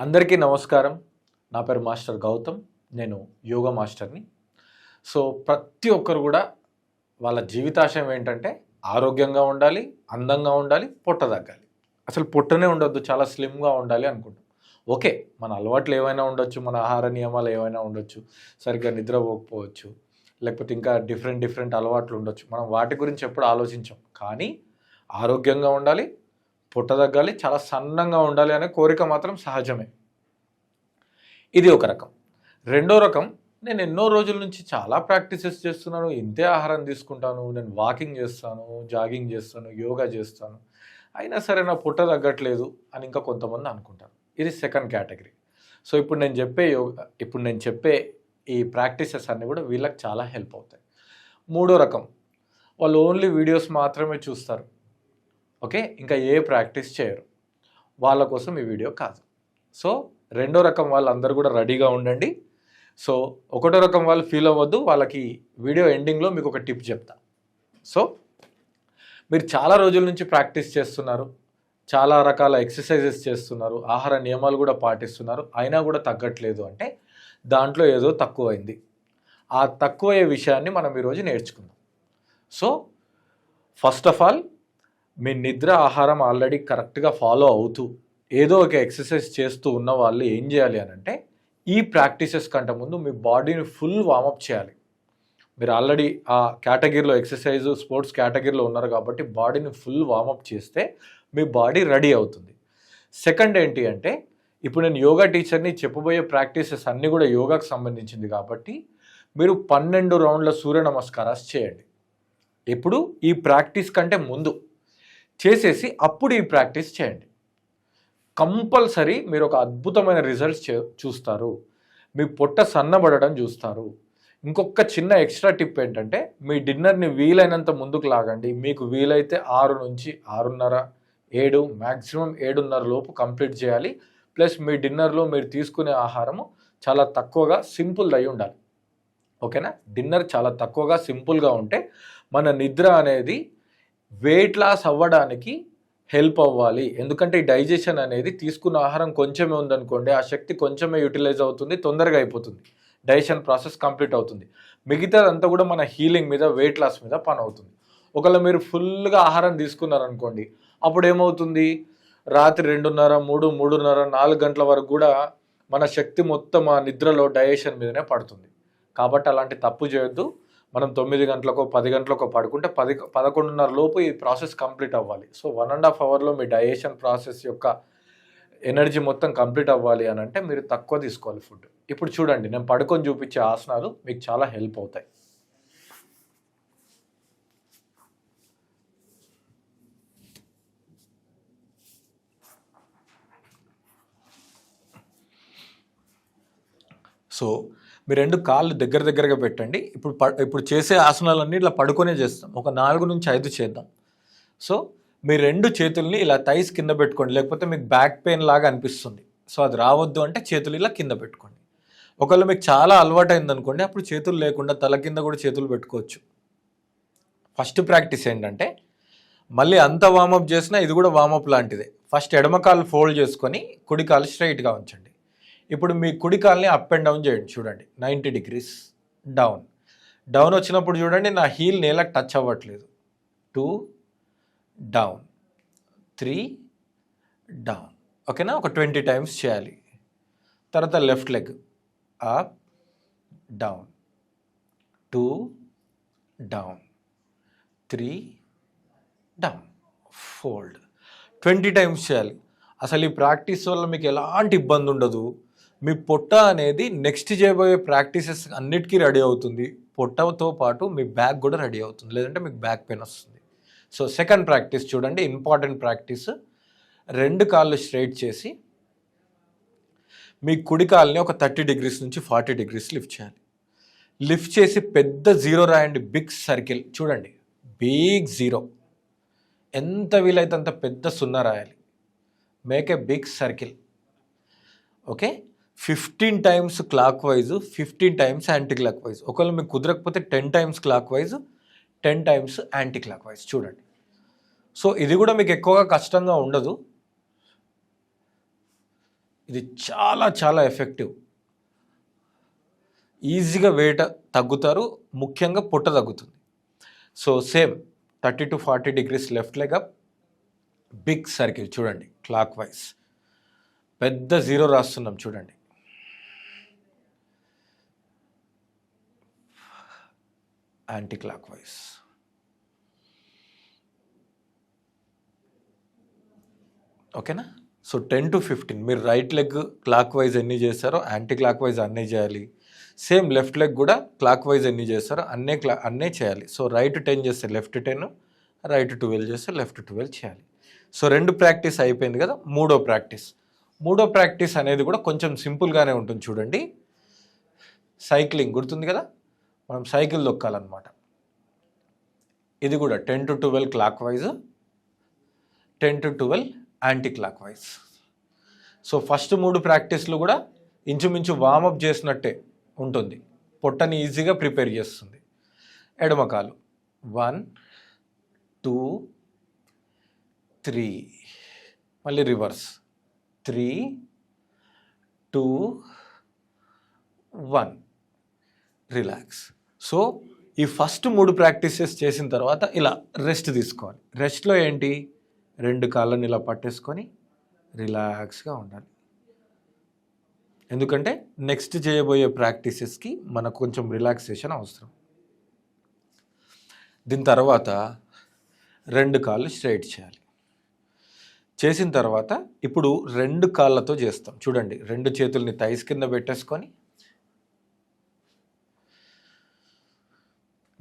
అందరికీ నమస్కారం. నా పేరు మాస్టర్ గౌతమ్. నేను యోగా మాస్టర్ని. సో ప్రతి ఒక్కరు కూడా వాళ్ళ జీవితాశయం ఏంటంటే ఆరోగ్యంగా ఉండాలి అందంగా ఉండాలి పొట్ట తగ్గాలి. అసలు పొట్టనే ఉండొద్దు చాలా స్లిమ్గా ఉండాలి అనుకుంటాం. ఓకే మన అలవాట్లు ఏవైనా ఉండొచ్చు మన ఆహార నియమాలు ఏవైనా ఉండొచ్చు సరిగ్గా నిద్రపోకపోవచ్చు లేకపోతే ఇంకా డిఫరెంట్ డిఫరెంట్ అలవాట్లు ఉండొచ్చు. మనం వాటి గురించి ఎప్పుడు ఆలోచించాం. కానీ ఆరోగ్యంగా ఉండాలి పొట్ట తగ్గాలి చాలా సన్నంగా ఉండాలి అనే కోరిక మాత్రం సహజమే. ఇది ఒక రకం. రెండో రకం నేను ఎన్నో రోజుల నుంచి చాలా ప్రాక్టీసెస్ చేస్తున్నాను ఇంతే ఆహారం తీసుకుంటాను నేను వాకింగ్ చేస్తాను జాగింగ్ చేస్తాను యోగా చేస్తాను. అయినా సరే నా పుట్ట తగ్గట్లేదు అని ఇంకా కొంతమంది అనుకుంటారు. ఇది సెకండ్ కేటగిరీ. సో ఇప్పుడు నేను చెప్పే యోగా ఇప్పుడు నేను చెప్పే ఈ ప్రాక్టీసెస్ అన్నీ కూడా వీళ్ళకి చాలా హెల్ప్ అవుతాయి. మూడో రకం వాళ్ళు ఓన్లీ వీడియోస్ మాత్రమే చూస్తారు. ఓకే? ఇంకా ఏ ప్రాక్టీస్ చేయరు. వాళ్ళ కోసం ఈ వీడియో కాదు. సో రెండో రకం వాళ్ళందరూ కూడా రెడీగా ఉండండి. సో ఒకటో రకం వాళ్ళు ఫీల్ అవ్వద్దు. వాళ్ళకి వీడియో ఎండింగ్లో మీకు ఒక టిప్ చెప్తా. సో మీరు చాలా రోజుల నుంచి ప్రాక్టీస్ చేస్తున్నారు. చాలా రకాల ఎక్సర్సైజెస్ చేస్తున్నారు. ఆహార నియమాలు కూడా పాటిస్తున్నారు. అయినా కూడా తగ్గట్లేదు అంటే దాంట్లో ఏదో తక్కువైంది. ఆ తక్కువయ్యే విషయాన్ని మనం ఈరోజు నేర్చుకుందాం. సో ఫస్ట్ ఆఫ్ ఆల్ మీ నిద్ర ఆహారం ఆల్రెడీ కరెక్ట్గా ఫాలో అవుతూ ఏదో ఒక ఎక్సర్సైజ్ చేస్తూ ఉన్న వాళ్ళు ఏం చేయాలి అని అంటే ఈ ప్రాక్టీసెస్ కంటే ముందు మీ బాడీని ఫుల్ వామప్ చేయాలి. మీరు ఆల్రెడీ ఆ కేటగిరీలో ఎక్సర్సైజ్ స్పోర్ట్స్ కేటగిరీలో ఉన్నారు కాబట్టి బాడీని ఫుల్ వామప్ చేస్తే మీ బాడీ రెడీ అవుతుంది. సెకండ్ ఏంటి అంటే ఇప్పుడు నేను యోగా టీచర్ని చెప్పబోయే ప్రాక్టీసెస్ అన్నీ కూడా యోగాకు సంబంధించింది కాబట్టి మీరు పన్నెండు రౌండ్ల సూర్య నమస్కారాలు చేయండి. ఇప్పుడు ఈ ప్రాక్టీస్ కంటే ముందు. చేసేసి అప్పుడు ఈ ప్రాక్టీస్ చేయండి. కంపల్సరీ మీరు ఒక అద్భుతమైన రిజల్ట్స్ చూస్తారు. మీ పొట్ట సన్నబడడం చూస్తారు. ఇంకొక చిన్న ఎక్స్ట్రా టిప్ ఏంటంటే మీ డిన్నర్ని వీలైనంత ముందుకు లాగండి. మీకు వీలైతే ఆరు నుంచి ఆరున్నర ఏడు మ్యాక్సిమం ఏడున్నర లోపు కంప్లీట్ చేయాలి. ప్లస్ మీ డిన్నర్లో మీరు తీసుకునే ఆహారము చాలా తక్కువగా సింపుల్ అయి ఉండాలి. ఓకేనా? డిన్నర్ చాలా తక్కువగా సింపుల్గా ఉంటే మన నిద్ర అనేది వెయిట్ లాస్ అవ్వడానికి హెల్ప్ అవ్వాలి. ఎందుకంటే ఈ డైజెషన్ అనేది తీసుకున్న ఆహారం కొంచెమే ఉందనుకోండి ఆ శక్తి కొంచెమే యూటిలైజ్ అవుతుంది తొందరగా అయిపోతుంది. డైజెషన్ ప్రాసెస్ కంప్లీట్ అవుతుంది. మిగతాదంతా కూడా మన హీలింగ్ మీద వెయిట్ లాస్ మీద పని అవుతుంది ఒకవేళ మీరు ఫుల్గా ఆహారం తీసుకున్నారనుకోండి అప్పుడు ఏమవుతుంది రాత్రి రెండున్నర మూడు మూడున్నర నాలుగు గంటల వరకు కూడా మన శక్తి మొత్తం ఆ నిద్రలో డైజెషన్ మీదనే పడుతుంది. కాబట్టి అలాంటి తప్పు చేయొద్దు. మనం తొమ్మిది గంటలకో పది గంటలకో పడుకుంటే పది పదకొండున్నర లోపు ఈ ప్రాసెస్ కంప్లీట్ అవ్వాలి. సో వన్ అండ్ హాఫ్ అవర్లో మీ డైజెషన్ ప్రాసెస్ యొక్క ఎనర్జీ మొత్తం కంప్లీట్ అవ్వాలి అని అంటే మీరు తక్కువ తీసుకోవాలి ఫుడ్. ఇప్పుడు చూడండి నేను పడుకొని చూపించే ఆసనాలు మీకు చాలా హెల్ప్ అవుతాయి. సో మీ రెండు కాళ్ళు దగ్గర దగ్గరగా పెట్టండి. ఇప్పుడు ఇప్పుడు చేసే ఆసనాలన్నీ ఇట్లా పడుకొనే చేస్తాం. ఒక నాలుగు నుంచి ఐదు చేద్దాం. సో మీ రెండు చేతుల్ని ఇలా థైస్ కింద పెట్టుకోండి. లేకపోతే మీకు బ్యాక్ పెయిన్ లాగా అనిపిస్తుంది. సో అది రావద్దు అంటే చేతులు ఇలా కింద పెట్టుకోండి. ఒకవేళ మీకు చాలా అలవాటు అయిందనుకోండి అప్పుడు చేతులు లేకుండా తల కింద కూడా చేతులు పెట్టుకోవచ్చు. ఫస్ట్ ప్రాక్టీస్ ఏంటంటే మళ్ళీ అంత వామప్ చేసినా ఇది కూడా వామప్ లాంటిదే. ఫస్ట్ ఎడమ కాలు ఫోల్డ్ చేసుకొని కుడి కాలు స్ట్రైట్గా ఉంచండి. ఇప్పుడు మీ కుడి కాల్ని అప్ అండ్ డౌన్ చేయండి చూడండి. నైంటీ డిగ్రీస్ డౌన్ డౌన్ వచ్చినప్పుడు చూడండి నా హీల్ నేల టచ్ అవ్వట్లేదు. టూ డౌన్ త్రీ డౌన్ ఓకేనా? ఒక ట్వంటీ టైమ్స్ చేయాలి. తర్వాత left leg up down two down three down fold twenty times చేయాలి. అసలు ఈ ప్రాక్టీస్ వల్ల మీకు ఎలాంటి ఇబ్బంది ఉండదు. మీ పొట్ట అనేది నెక్స్ట్ చేయబోయే ప్రాక్టీసెస్ అన్నిటికీ రెడీ అవుతుంది. పొట్టతో పాటు మీ బ్యాక్ కూడా రెడీ అవుతుంది. లేదంటే మీకు బ్యాక్ పెయిన్ వస్తుంది. సో సెకండ్ ప్రాక్టీస్ చూడండి. ఇంపార్టెంట్ ప్రాక్టీస్ రెండు కాళ్ళు స్ట్రైట్ చేసి మీ కుడి కాల్ని ఒక థర్టీ డిగ్రీస్ నుంచి ఫార్టీ డిగ్రీస్ లిఫ్ట్ చేయాలి. లిఫ్ట్ చేసి పెద్ద జీరో రాయండి. బిగ్ సర్కిల్ చూడండి. బిగ్ జీరో ఎంత వీలైతే అంత పెద్ద సున్నా రాయాలి. Make a big circle okay fifteen times clockwise fifteen times anticlockwise. ఒకవేళ మీకు కుదరకపోతే ten times clockwise ten times anticlockwise చూడండి. సో ఇది కూడా మీకు ఎక్కువగా కష్టంగా ఉండదు. ఇది చాలా చాలా ఎఫెక్టివ్. ఈజీగా వేట తగ్గుతారు ముఖ్యంగా పొట్ట తగ్గుతుంది. So same thirty to forty degrees left leg up big circle చూడండి క్లాక్ వైజ్. పెద్ద జీరో రాస్తున్నాం చూడండి. యాంటీ క్లాక్ వైజ్ ఓకేనా సో టెన్ టు ఫిఫ్టీన్ మీరు రైట్ లెగ్ క్లాక్ వైజ్ ఎన్ని చేస్తారో యాంటీ క్లాక్ వైజ్ అన్నీ చేయాలి. సేమ్ లెఫ్ట్ లెగ్ కూడా క్లాక్ వైజ్ ఎన్ని చేస్తారో అన్నీ క్లా అన్నీ చేయాలి. సో రైట్ టెన్ చేస్తే లెఫ్ట్ టెన్ రైట్ ట్వెల్వ్ చేస్తే లెఫ్ట్ ట్వెల్వ్ చేయాలి. సో రెండు ప్రాక్టీస్ అయిపోయింది కదా మూడో ప్రాక్టీస్ మూడో ప్రాక్టీస్ అనేది కూడా కొంచెం సింపుల్గానే ఉంటుంది చూడండి. సైక్లింగ్ గుర్తుంది కదా? మనం సైకిల్ దొక్కాలన్నమాట. ఇది కూడా ten to twelve clockwise ten to twelve anticlockwise. So first మూడు ప్రాక్టీస్లు కూడా ఇంచుమించు వామప్ చేసినట్టే ఉంటుంది. పొట్టని ఈజీగా ప్రిపేర్ చేస్తుంది. ఎడమకాలు. One two three. మళ్ళీ reverse. Three two one. Relax. So ఈ ఫస్ట్ మూడు ప్రాక్టీసెస్ చేసిన తర్వాత ఇలా రెస్ట్ తీసుకోవాలి. రెస్ట్లో ఏంటి? రెండు కాళ్ళని ఇలా పట్టేసుకొని రిలాక్స్గా ఉండాలి. ఎందుకంటే నెక్స్ట్ చేయబోయే ప్రాక్టీసెస్కి మనకు కొంచెం రిలాక్సేషన్ అవసరం. దీని తర్వాత రెండు కాళ్ళు స్ట్రైట్ చేయాలి. చేసిన తర్వాత ఇప్పుడు రెండు కాళ్ళతో చేస్తాం. చూడండి రెండు చేతుల్ని థైస్ కింద పెట్టేసుకొని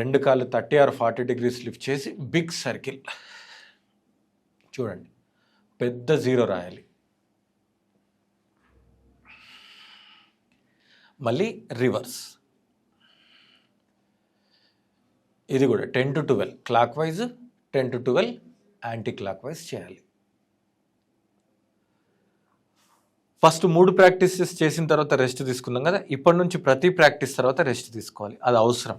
రెండు కాళ్ళు thirty or forty degrees lift చేసి బిగ్ సర్కిల్. చూడండి పెద్ద జీరో రాయాలి. మళ్ళీ రివర్స్. ఇది కూడా ten to twelve clockwise ten to twelve anticlockwise చేయాలి. ఫస్ట్ మూడు ప్రాక్టీసెస్ చేసిన తర్వాత రెస్ట్ తీసుకున్నాం కదా. ఇప్పటి నుంచి ప్రతి ప్రాక్టీస్ తర్వాత రెస్ట్ తీసుకోవాలి. అది అవసరం.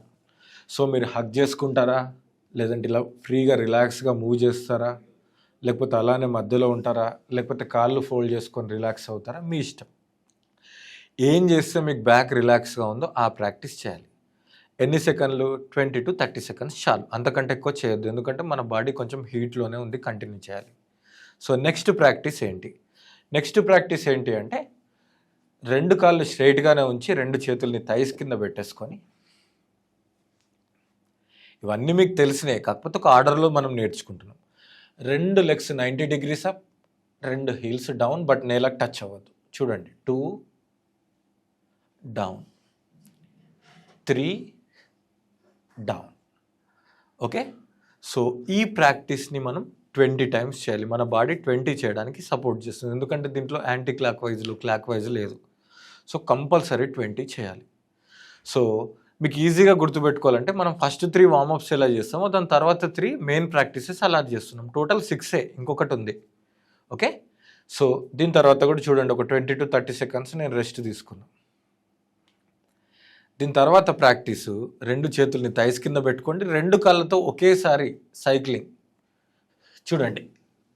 సో మీరు హగ్ చేసుకుంటారా? లేదంటే ఇలా ఫ్రీగా రిలాక్స్గా మూవ్ చేస్తారా? లేకపోతే అలానే మధ్యలో ఉంటారా? లేకపోతే కాళ్ళు ఫోల్డ్ చేసుకొని రిలాక్స్ అవుతారా? మీ ఇష్టం. ఏం చేస్తే మీకు బ్యాక్ రిలాక్స్గా ఉందో ఆ ప్రాక్టీస్ చేయాలి. ఎన్ని సెకండ్లు? ట్వంటీ టు థర్టీ సెకండ్స్ చాలు. అంతకంటే ఎక్కువ చేయొద్దు. ఎందుకంటే మన బాడీ కొంచెం హీట్లోనే ఉంది. కంటిన్యూ చేయాలి. సో నెక్స్ట్ ప్రాక్టీస్ ఏంటి? నెక్స్ట్ ప్రాక్టీస్ ఏంటి అంటే రెండు కాళ్ళు స్ట్రైట్గానే ఉంచి రెండు చేతుల్ని థైస్ కింద పెట్టేసుకొని ఇవన్నీ మీకు తెలిసినాయి. కాకపోతే ఒక ఆర్డర్లో మనం నేర్చుకుంటున్నాం. రెండు లెగ్స్ నైంటీ డిగ్రీస్ అప్ రెండు హీల్స్ డౌన్ బట్ నేలకు టచ్ అవ్వద్దు చూడండి. Two down. Three down. Okay? So ఈ ప్రాక్టీస్ని మనం ట్వంటీ టైమ్స్ చేయాలి. మన బాడీ ట్వంటీ చేయడానికి సపోర్ట్ చేస్తుంది. ఎందుకంటే దీంట్లో యాంటీ క్లాక్ వైజ్లు క్లాక్ వైజ్ లేదు. సో కంపల్సరీ ట్వంటీ చేయాలి. సో మీకు ఈజీగా గుర్తుపెట్టుకోవాలంటే మనం ఫస్ట్ త్రీ వార్మప్స్ ఎలా చేస్తామో దాని తర్వాత త్రీ మెయిన్ ప్రాక్టీసెస్ అలా చేస్తున్నాం. టోటల్ సిక్సే ఇంకొకటి ఉంది. ఓకే సో దీని తర్వాత కూడా చూడండి ఒక ట్వంటీ టు థర్టీ సెకండ్స్ నేను రెస్ట్ తీసుకున్నాను దీని తర్వాత ప్రాక్టీసు రెండు చేతుల్ని థైస్ కింద పెట్టుకోండి. రెండు కాళ్ళతో ఒకేసారి సైక్లింగ్ చూడండి.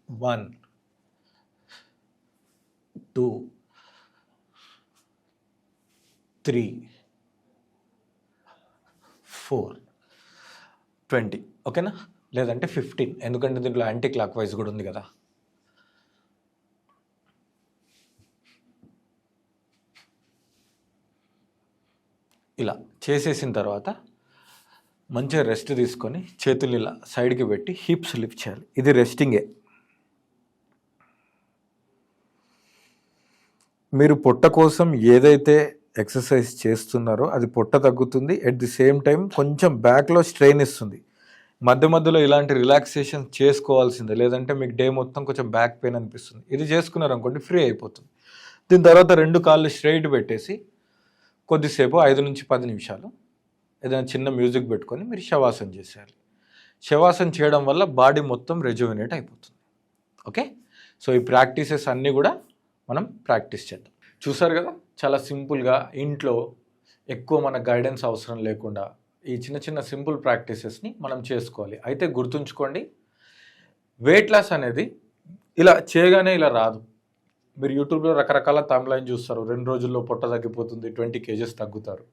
One two three four. Twenty ఓకేనా? లేదంటే ఫిఫ్టీన్ ఎందుకంటే దీంట్లో యాంటీ క్లాక్ వైజ్ కూడా ఉంది కదా. ఇలా చేసేసిన తర్వాత మంచిగా రెస్ట్ తీసుకొని చేతులు ఇలా సైడ్కి పెట్టి హిప్స్ లిఫ్ట్ చేయాలి. ఇది రెస్టింగే మీరు పొట్ట కోసం ఏదైతే ఎక్సర్సైజ్ చేస్తున్నారో అది పొట్ట తగ్గుతుంది. ఎట్ ది సేమ్ టైం కొంచెం బ్యాక్లో స్ట్రెయిన్ ఇస్తుంది. మధ్య మధ్యలో ఇలాంటి రిలాక్సేషన్ చేసుకోవాల్సిందే. లేదంటే మీకు డే మొత్తం కొంచెం బ్యాక్ పెయిన్ అనిపిస్తుంది. ఇది చేసుకున్నారు అనుకోండి ఫ్రీ అయిపోతుంది. దీని తర్వాత రెండు కాళ్ళు స్ట్రైట్ పెట్టేసి కొద్దిసేపు ఐదు నుంచి పది నిమిషాలు ఏదైనా చిన్న మ్యూజిక్ పెట్టుకొని మీరు శవాసం చేసేయాలి. శవాసం చేయడం వల్ల బాడీ మొత్తం రెజ్యువినేట్ అయిపోతుంది. ఓకే సో ఈ ప్రాక్టీసెస్ అన్నీ కూడా మనం ప్రాక్టీస్ చేద్దాం. చూసారు కదా? చాలా సింపుల్గా ఇంట్లో ఎక్కువ మన గైడెన్స్ అవసరం లేకుండా ఈ చిన్న చిన్న సింపుల్ ప్రాక్టీసెస్ని మనం చేసుకోవాలి. అయితే గుర్తుంచుకోండి వెయిట్ లాస్ అనేది ఇలా చేయగానే ఇలా రాదు. మీరు యూట్యూబ్లో రకరకాల తమిళైన్ చూస్తారు. రెండు రోజుల్లో పొట్ట తగ్గిపోతుంది ట్వంటీ కేజెస్ తగ్గుతారు.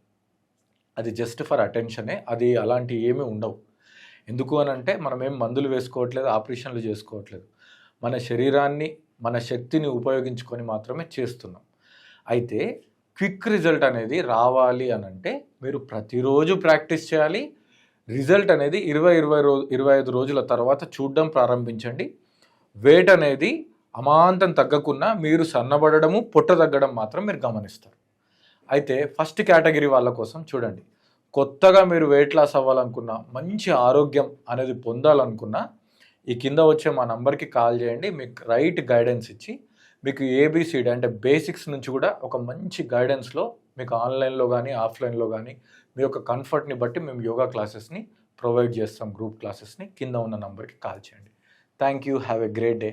అది జస్ట్ ఫర్ అటెన్షనే అది అలాంటి ఏమీ ఉండవు. ఎందుకు అని అంటే మనం ఏం మందులు వేసుకోవట్లేదు ఆపరేషన్లు చేసుకోవట్లేదు. మన శరీరాన్ని మన శక్తిని ఉపయోగించుకొని మాత్రమే చేస్తున్నాం. అయితే క్విక్ రిజల్ట్ అనేది రావాలి అని అంటే మీరు ప్రతిరోజు ప్రాక్టీస్ చేయాలి. రిజల్ట్ అనేది ఇరవై ఇరవై రోజు ఇరవై ఐదు రోజుల తర్వాత చూడడం ప్రారంభించండి. వెయిట్ అనేది అమాంతం తగ్గకున్నా మీరు సన్నబడము పొట్ట తగ్గడం మాత్రం మీరు గమనిస్తారు. అయితే ఫస్ట్ కేటగిరీ వాళ్ళ కోసం చూడండి. కొత్తగా మీరు వెయిట్ లాస్ అవ్వాలనుకున్న మంచి ఆరోగ్యం అనేది పొందాలనుకున్న ఈ కింద వచ్చే మా నంబర్కి కాల్ చేయండి. మీకు రైట్ గైడెన్స్ ఇచ్చి మీకు ఏబిసిడి అంటే బేసిక్స్ నుంచి కూడా ఒక మంచి గైడెన్స్లో మీకు ఆన్లైన్లో కానీ ఆఫ్లైన్లో కానీ మీ యొక్క కంఫర్ట్ని బట్టి మేము యోగా క్లాసెస్ని ప్రొవైడ్ చేస్తాం గ్రూప్ క్లాసెస్ని కింద ఉన్న నంబర్కి కాల్ చేయండి. Thank you have a great day